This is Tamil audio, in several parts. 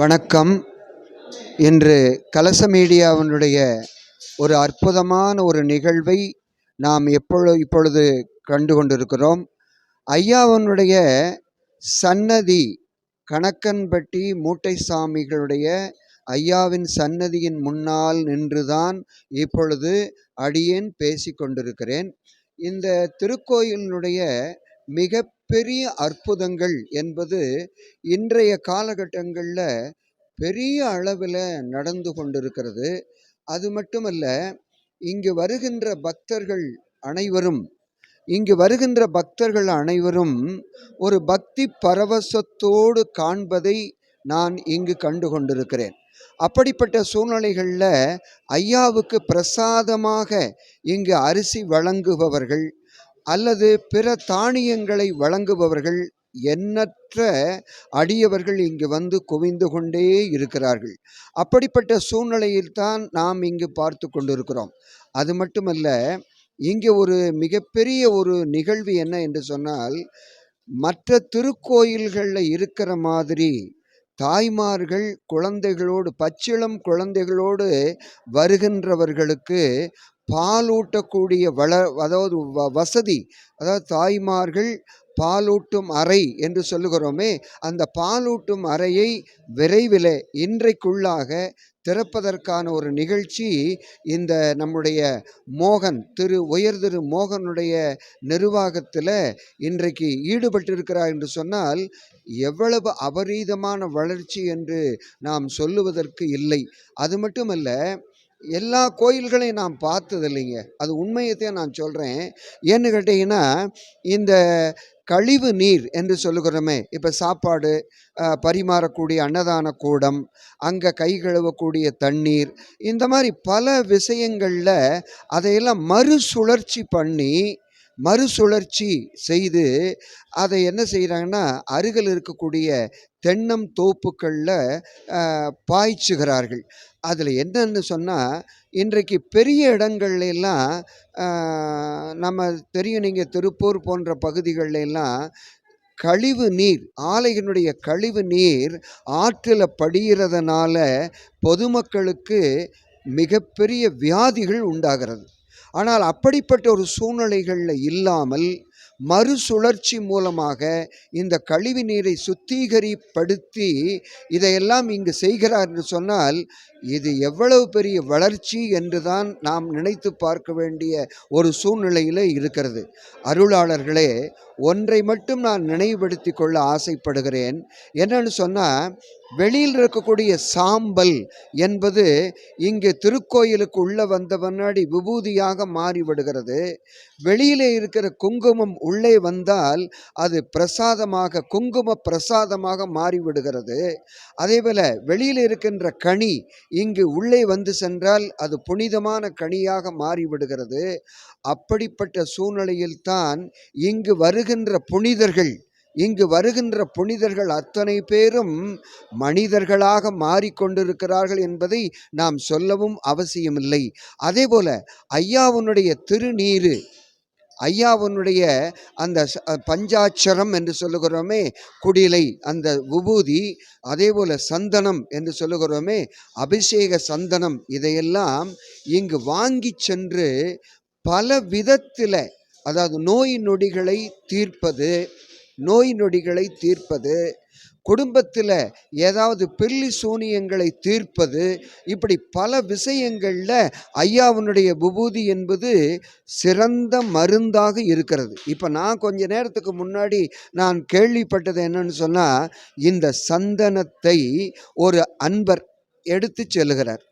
வணக்கம். இன்று கலச மீடியாவினுடைய ஒரு அற்புதமான ஒரு நிகழ்வை நாம் எப்பொழு இப்பொழுது கண்டு கொண்டிருக்கிறோம். ஐயாவனுடைய சன்னதி கணக்கன்பட்டி மூட்டை சாமிகளுடைய ஐயாவின் சன்னதியின் முன்னால் நின்றுதான் இப்பொழுது அடியேன் பேசி கொண்டிருக்கிறேன். இந்த திருக்கோயிலினுடைய மிகப்பெரிய அற்புதங்கள் என்பது இன்றைய காலகட்டங்களில் பெரிய அளவில் நடந்து கொண்டிருக்கிறது. அது மட்டுமல்ல இங்கு வருகின்ற பக்தர்கள் அனைவரும் இங்கு வருகின்ற பக்தர்கள் அனைவரும் ஒரு பக்தி பரவசத்தோடு காண்பதை நான் இங்கு கண்டு கொண்டிருக்கிறேன். அப்படிப்பட்ட சூழ்நிலைகளில் ஐயாவுக்கு பிரசாதமாக இங்கு அரிசி வழங்குபவர்கள் அல்லது பிற தானியங்களை வழங்குபவர்கள் எண்ணற்ற அடியவர்கள் இங்கு வந்து குவிந்து கொண்டே இருக்கிறார்கள். அப்படிப்பட்ட சூழ்நிலையில்தான் நாம் இங்கு பார்த்து கொண்டிருக்கிறோம். அது மட்டுமல்ல இங்கே ஒரு மிகப்பெரிய ஒரு நிகழ்வு என்ன என்று சொன்னால் மற்ற திருக்கோயில்களில் இருக்கிற மாதிரி தாய்மார்கள் குழந்தைகளோடு பச்சிளம் குழந்தைகளோடு வருகின்றவர்களுக்கு பாலூட்டக்கூடிய வள அதாவது வ வசதி அதாவது தாய்மார்கள் பாலூட்டும் அறை என்று சொல்லுகிறோமே அந்த பாலூட்டும் அறையை விரைவில் இன்றைக்குள்ளாக திறப்பதற்கான ஒரு நிகழ்ச்சி இந்த நம்முடைய மோகன் திரு உயர் திரு மோகனுடைய நிர்வாகத்தில் இன்றைக்கு ஈடுபட்டிருக்கிறார் என்று சொன்னால் எவ்வளவு அபரீதமான வளர்ச்சி என்று நாம் சொல்லுவதற்கு இல்லை. அது மட்டுமல்ல எல்லா கோயில்களையும் நான் பார்த்தது இல்லைங்க அது உண்மையத்தையும் நான் சொல்கிறேன் ஏன்னு கேட்டிங்கன்னா இந்த கழிவு நீர் என்று சொல்லுகிறோமே இப்போ சாப்பாடு பரிமாறக்கூடிய அன்னதான கூடம் அங்கே கை கழுவக்கூடிய தண்ணீர் இந்த மாதிரி பல விஷயங்களில் அதையெல்லாம் மறுசுழற்சி பண்ணி மறுசுழற்சி செய்து அதை என்ன செய்கிறாங்கன்னா அருகில் இருக்கக்கூடிய தென்னம் தோப்புக்களில் பாய்ச்சுகிறார்கள். அதில் என்னன்னு சொன்னால் இன்றைக்கு பெரிய இடங்கள்ல எல்லாம் நம்ம தெரியும் நீங்கள் திருப்பூர் போன்ற பகுதிகளில் கழிவு நீர் ஆலையினுடைய கழிவு நீர் ஆற்றில் படிகிறதுனால பொதுமக்களுக்கு மிகப்பெரிய வியாதிகள் உண்டாகிறது. ஆனால் அப்படிப்பட்ட ஒரு சூழ்நிலைகளில் இல்லாமல் மறுசுழற்சி மூலமாக இந்த கழிவு நீரை சுத்திகரிப்படுத்தி இதையெல்லாம் இங்கு செய்கிறார் என்று சொன்னால் இது எவ்வளவு பெரிய வளர்ச்சி என்றுதான் நாம் நினைத்து பார்க்க வேண்டிய ஒரு சூழ்நிலையில் இருக்கிறது. அருளாளர்களே ஒன்றை மட்டும் நான் நினைவுபடுத்தி கொள்ள ஆசைப்படுகிறேன். என்னன்னு சொன்னால் வெளியில் இருக்கக்கூடிய சாம்பல் என்பது இங்கு திருக்கோயிலுக்கு உள்ளே வந்த முன்னாடி விபூதியாக மாறிவிடுகிறது. வெளியிலே இருக்கிற குங்குமம் உள்ளே வந்தால் அது பிரசாதமாக குங்கும பிரசாதமாக மாறிவிடுகிறது. அதேபோல் வெளியில் இருக்கின்ற கனி இங்கு உள்ளே வந்து சென்றால் அது புனிதமான கனியாக மாறிவிடுகிறது. அப்படிப்பட்ட சூழ்நிலையில்தான் இங்கு வருகின்ற புனிதர்கள் இங்கு வருகின்ற புனிதர்கள் அத்தனை பேரும் மனிதர்களாக மாறிக்கொண்டிருக்கிறார்கள் என்பதை நாம் சொல்லவும் அவசியமில்லை. அதே போல ஐயாவுனுடைய திருநீரு ஐயாவனுடைய அந்த பஞ்சாட்சரம் என்று சொல்லுகிறோமே குடிலை அந்த விபூதி அதே போல் சந்தனம் என்று சொல்லுகிறோமே அபிஷேக சந்தனம் இதையெல்லாம் இங்கு வாங்கி சென்று பல விதத்தில் அதாவது நோய் நொடிகளை தீர்ப்பது நோய் நொடிகளை தீர்ப்பது குடும்பத்தில் ஏதாவது பில்லி சூனியங்களை தீர்ப்பது இப்படி பல விஷயங்களில் ஐயாவுனுடைய விபூதி என்பது சிறந்த மருந்தாக இருக்கிறது. இப்போ நான் கொஞ்ச நேரத்துக்கு முன்னாடி நான் கேள்விப்பட்டது என்னன்னு சொன்னால் இந்த சந்தனத்தை ஒரு அன்பர் எடுத்து செல்லுகிறார்.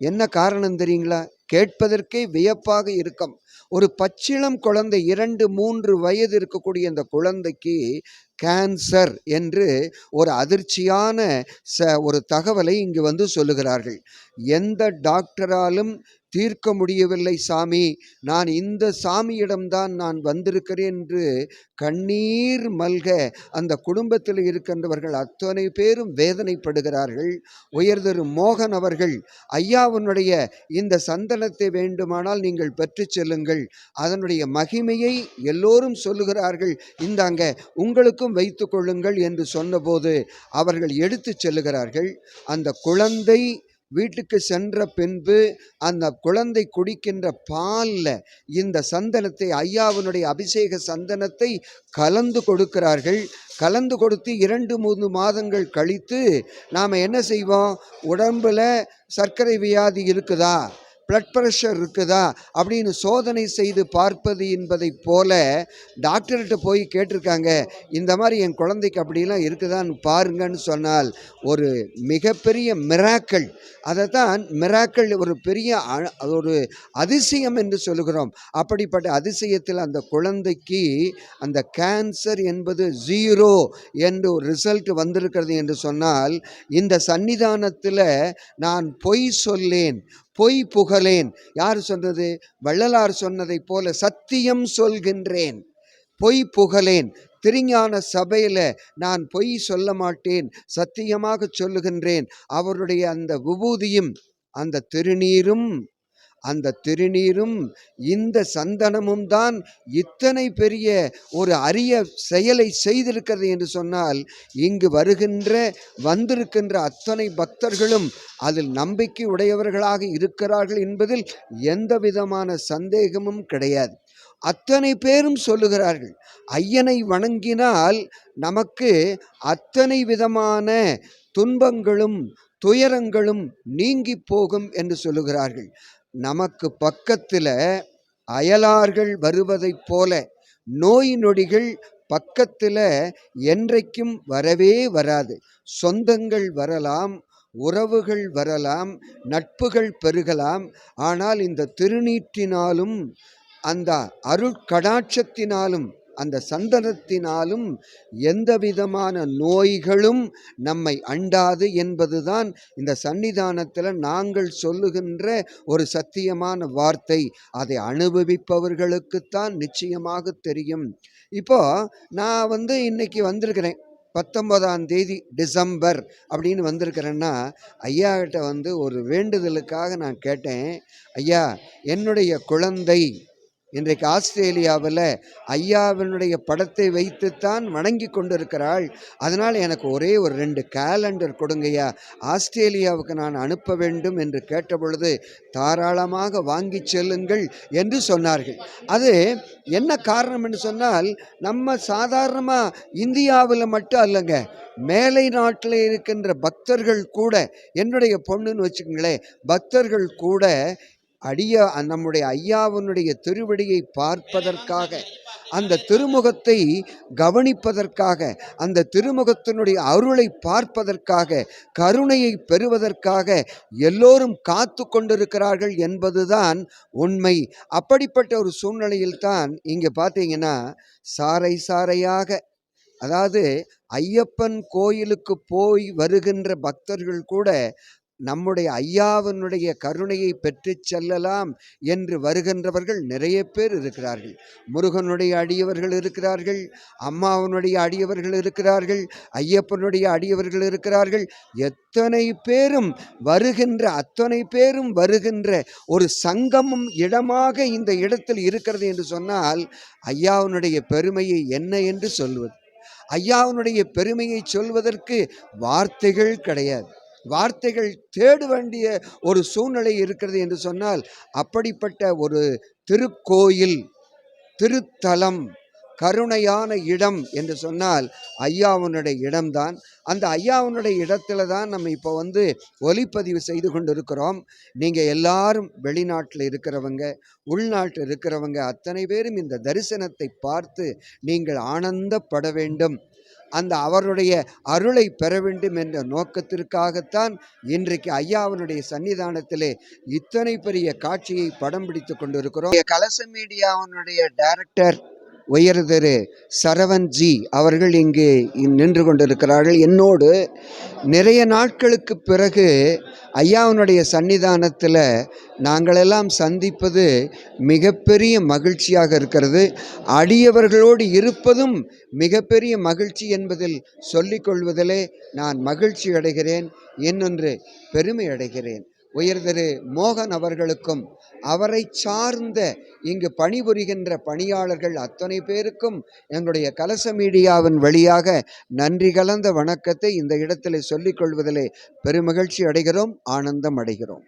என்ன காரணம் தெரியுங்களா? கேட்பதற்கே வியப்பாக இருக்கும். ஒரு பச்சிளம் குழந்தை இரண்டு மூன்று வயது இருக்கக்கூடிய அந்த குழந்தைக்கு கேன்சர் என்று ஒரு அதிர்ச்சியான ச ஒரு தகவலை இங்கு வந்து சொல்லுகிறார்கள். எந்த டாக்டராலும் தீர்க்க முடியவில்லை சாமி. நான் இந்த சாமியிடம்தான் நான் வந்திருக்கிறேன் என்று கண்ணீர் மல்க அந்த குடும்பத்தில் இருக்கின்றவர்கள் அத்தனை பேரும் வேதனைப்படுகிறார்கள். உயர்திரு மோகன் அவர்கள் ஐயாவுனுடைய இந்த சந்தனத்தை வேண்டுமானால் நீங்கள் பெற்று செல்லுங்கள். அதனுடைய மகிமையை எல்லோரும் சொல்லுகிறார்கள். இந்தாங்க உங்களுக்கும் வைத்து கொள்ளுங்கள் என்று சொன்னபோது அவர்கள் எடுத்து செல்லுகிறார்கள். அந்த குழந்தை வீட்டுக்கு சென்ற பின்பு அந்த குழந்தை குடிக்கின்ற பாலில் இந்த சந்தனத்தை ஐயாவினுடைய அபிஷேக சந்தனத்தை கலந்து கொடுக்கிறார்கள். கலந்து கொடுத்து இரண்டு மூன்று மாதங்கள் கழித்து நாம் என்ன செய்வோம்? உடம்பில் சர்க்கரை வியாதி இருக்குதா? பிளட் ப்ரெஷர் இருக்குதா அப்படின்னு சோதனை செய்து பார்ப்பது என்பதைப் போல டாக்டர்கிட்ட போய் கேட்டிருக்காங்க இந்த மாதிரி என் குழந்தைக்கு அப்படிலாம் இருக்குதான்னு பாருங்கன்னு சொன்னால் ஒரு மிகப்பெரிய மிராக்கள் அதை தான் மிராக்கள் ஒரு பெரிய அ- ஒரு அதிசயம் என்று சொல்லுகிறோம். அப்படிப்பட்ட அதிசயத்தில் அந்த குழந்தைக்கு அந்த கேன்சர் என்பது ஜீரோ என்று ஒரு ரிசல்ட் வந்திருக்கிறது என்று சொன்னால் இந்த சன்னிதானத்தில் நான் பொய் சொல்லேன் பொய் புகழேன். யார் சொன்னது? வள்ளலார் சொன்னதைப் போல சத்தியம் சொல்கின்றேன். பொய் புகழேன். திருஞான சபையில் நான் பொய் சொல்ல மாட்டேன். சத்தியமாக சொல்லுகின்றேன். அவருடைய அந்த விபூதியும் அந்த திருநீரும் அந்த திருநீரும் இந்த சந்தனமும் தான் இத்தனை பெரிய ஒரு அரிய செயலை செய்திருக்கிறது என்று சொன்னால் இங்கு வருகின்ற வந்திருக்கின்ற அத்தனை பக்தர்களும் அதில் நம்பிக்கை உடையவர்களாக இருக்கிறார்கள் என்பதில் எந்த விதமான சந்தேகமும் கிடையாது. அத்தனை பேரும் சொல்லுகிறார்கள் ஐயனை வணங்கினால் நமக்கு அத்தனை விதமான துன்பங்களும் துயரங்களும் நீங்கி போகும் என்று சொல்லுகிறார்கள். நமக்கு பக்கத்தில் அயலார்கள் வருவதைப் போல நோய் நொடிகள் பக்கத்தில் என்றைக்கும் வரவே வராது. சொந்தங்கள் வரலாம் உறவுகள் வரலாம் நட்புகள் பெருகலாம். ஆனால் இந்த திருநீற்றினாலும் அந்த அருட்கடாட்சத்தினாலும் அந்த சந்தனத்தினாலும் எந்த விதமான நோய்களும் நம்மை அண்டாது என்பதுதான் இந்த சன்னிதானத்தில் நாங்கள் சொல்லுகின்ற ஒரு சத்தியமான வார்த்தை. அதை அனுபவிப்பவர்களுக்குத்தான் நிச்சயமாக தெரியும். இப்போ நான் வந்து இன்னைக்கு வந்திருக்கிறேன். பத்தொன்பதாம் தேதி டிசம்பர் அப்படின்னு வந்திருக்கிறேன்னா ஐயா கிட்ட வந்து ஒரு வேண்டுதலுக்காக நான் கேட்டேன். ஐயா என்னுடைய குழந்தை இன்றைக்கு ஆஸ்திரேலியாவில் ஐயாவினுடைய படத்தை வைத்துத்தான் வணங்கி கொண்டிருக்கிறாள். அதனால் எனக்கு ஒரே ஒரு ரெண்டு கேலண்டர் கொடுங்கய்யா. ஆஸ்திரேலியாவுக்கு நான் அனுப்ப வேண்டும் என்று கேட்டபொழுது தாராளமாக வாங்கி செல்லுங்கள் என்று சொன்னார்கள். அது என்ன காரணம் என்று சொன்னால் நம்ம சாதாரணமாக இந்தியாவில் மட்டும் அல்லங்க மேலை நாட்டில் இருக்கின்ற பக்தர்கள் கூட என்னுடைய பொண்ணுன்னு வச்சுக்கோங்களேன் பக்தர்கள் கூட அடிய நம்முடைய ஐயாவினுடைய திருவடியை பார்ப்பதற்காக அந்த திருமுகத்தை கவனிப்பதற்காக அந்த திருமுகத்தினுடைய அருளை பார்ப்பதற்காக கருணையை பெறுவதற்காக எல்லோரும் காத்து கொண்டிருக்கிறார்கள் என்பதுதான் உண்மை. அப்படிப்பட்ட ஒரு சூழ்நிலையில்தான் இங்கே பார்த்தீங்கன்னா சாறை சாறையாக அதாவது ஐயப்பன் கோயிலுக்கு போய் வருகின்ற பக்தர்கள் கூட நம்முடைய ஐயாவினுடைய கருணையை பெற்றுச் செல்லலாம் என்று வருகின்றவர்கள் நிறைய பேர் இருக்கிறார்கள். முருகனுடைய அடியவர்கள் இருக்கிறார்கள் அம்மாவனுடைய அடியவர்கள் இருக்கிறார்கள் ஐயப்பனுடைய அடியவர்கள் இருக்கிறார்கள். எத்தனை பேரும் வருகின்ற அத்தனை பேரும் வருகின்ற ஒரு சங்கமும் இடமாக இந்த இடத்தில் இருக்கிறது என்று சொன்னால் ஐயாவினுடைய பெருமையை என்ன என்று சொல்வது? ஐயாவினுடைய பெருமையை சொல்வதற்கு வார்த்தைகள் கிடையாது. வார்த்தைகள் தேட வேண்டிய ஒரு சூழ்நிலை இருக்கிறது என்று சொன்னால் அப்படிப்பட்ட ஒரு திருக்கோயில் திருத்தலம் கருணையான இடம் என்று சொன்னால் ஐயாவுனுடைய இடம்தான். அந்த ஐயாவுனுடைய இடத்துல தான் நம்ம இப்போ வந்து ஒலிப்பதிவு செய்து கொண்டு இருக்கிறோம் நீங்கள் எல்லாரும் வெளிநாட்டில் இருக்கிறவங்க உள்நாட்டில் இருக்கிறவங்க அத்தனை பேரும் இந்த தரிசனத்தை பார்த்து நீங்கள் ஆனந்தப்பட வேண்டும். அந்த அவருடைய அருளை பெற வேண்டும் என்ற நோக்கத்திற்காகத்தான் இன்றைக்கு ஐயாவினுடைய சன்னிதானத்திலே இத்தனை பெரிய காட்சியை படம் பிடித்து கொண்டிருக்கிறோம். கலச மீடியாவினுடைய டைரக்டர் உயர் திரு சரவன்ஜி அவர்கள் இங்கு நின்று கொண்டிருக்கிறார்கள். என்னோடு நிறைய நாட்களுக்கு பிறகு ஐயாவினுடைய சன்னிதானத்தில் நாங்களெல்லாம் சந்திப்பது மிகப்பெரிய மகிழ்ச்சியாக இருக்கிறது. அடியவர்களோடு இருப்பதும் மிகப்பெரிய மகிழ்ச்சி என்பதில் சொல்லிக்கொள்வதிலே நான் மகிழ்ச்சி அடைகிறேன் என்னொன்று பெருமை அடைகிறேன் உயர் திரு மோகன் அவர்களுக்கும் அவரை சார்ந்த இங்கு பணிபுரிகின்ற பணியாளர்கள் அத்தனை பேருக்கும் எங்களுடைய கலச மீடியாவின் வழியாக நன்றி கலந்த வணக்கத்தை இந்த இடத்திலே சொல்லிக் கொள்வதிலே பெருமகிழ்ச்சி அடைகிறோம் ஆனந்தம் அடைகிறோம்.